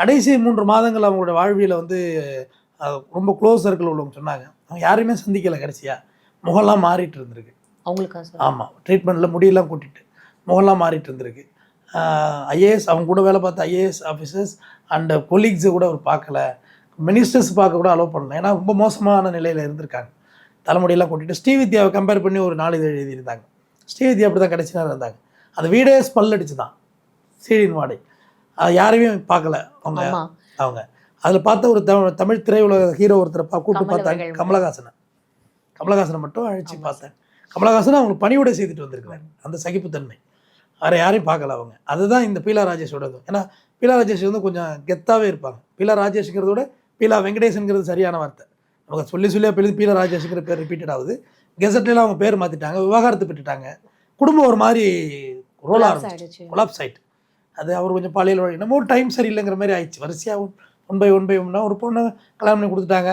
கடைசி மூன்று மாதங்கள் அவங்களோட வாழ்வியில் வந்து ரொம்ப க்ளோஸ் சர்க்கிள் உள்ளவங்க சொன்னாங்க. அவங்க யாரையுமே சந்திக்கலை கடைசியாக முகம்லாம் மாறிட்டு இருந்திருக்கு. அவங்களுக்கா ஆமாம் ட்ரீட்மெண்ட்டில் முடியெல்லாம் கூட்டிட்டு முகம்லாம் மாறிட்டு இருந்திருக்கு. ஐஏஎஸ் அவங்க கூட வேலை பார்த்த ஐஏஎஸ் ஆஃபீஸர்ஸ் அண்ட் கொலீக்ஸை கூட அவர் பார்க்கல. மினிஸ்டர்ஸ் பார்க்க கூட அலோவ் பண்ணல. ஏன்னா ரொம்ப மோசமான நிலையில் இருந்திருக்காங்க. தலைமுடியெல்லாம் கூட்டிட்டு ஸ்ரீவித்யாவை கம்பேர் பண்ணி ஒரு நாளிதழ் எழுதியிருந்தாங்க. ஸ்ரீவித்யா அப்படி தான் கடைசி நேரம் இருந்தாங்க. அந்த வீடே ஸ்மெல் அடிச்சு தான் சீடின் வாடை யாரையுமே பார்க்கல அவங்க. அவங்க. அதில் பார்த்த ஒரு தமிழ் தமிழ் திரையுலக ஹீரோ ஒருத்தரை பா கூப்பிட்டு பார்த்தாங்க. கமலஹாசனை. கமலஹாசனை மட்டும் அழைச்சி பார்த்தேன். கமலஹாசன் அவங்களுக்கு பணிவிடை செய்துட்டு வந்திருக்கிறார். அந்த சகிப்புத்தன்மை. வேறு யாரையும் பார்க்கல அவங்க. அதுதான் இந்த பீலா ராஜேஷோட ஏன்னா பீலா ராஜேஷ் வந்து கொஞ்சம் கெத்தாவே இருப்பாங்க. பீலா விட பீலா வெங்கடேசன்கிறது சரியான வார்த்தை. அவங்க சொல்லி சொல்லி அப்போ எழுதி பீலா ராஜேஷ்ங்கிற பேர் ரிப்பீட்டட் ஆகுது. கெசட்லாம் அவங்க பேர் மாற்றிட்டாங்க விவாகரத்து பெற்றுட்டாங்க குடும்பம் ஒரு மாதிரி ரோல் ஆரம்பிச்சு. கொலாப்ஸ் ஆயிட்டு. அது அவர் கொஞ்சம் பாலியல் வழி என்னமோ டைம் சரியில்லைங்கிற மாதிரி ஆயிடுச்சு. வரிசையாக ஒன் பை ஒன் பை ஒன்னா ஒரு பொண்ணை கல்யாணம் பண்ணி கொடுத்துட்டாங்க.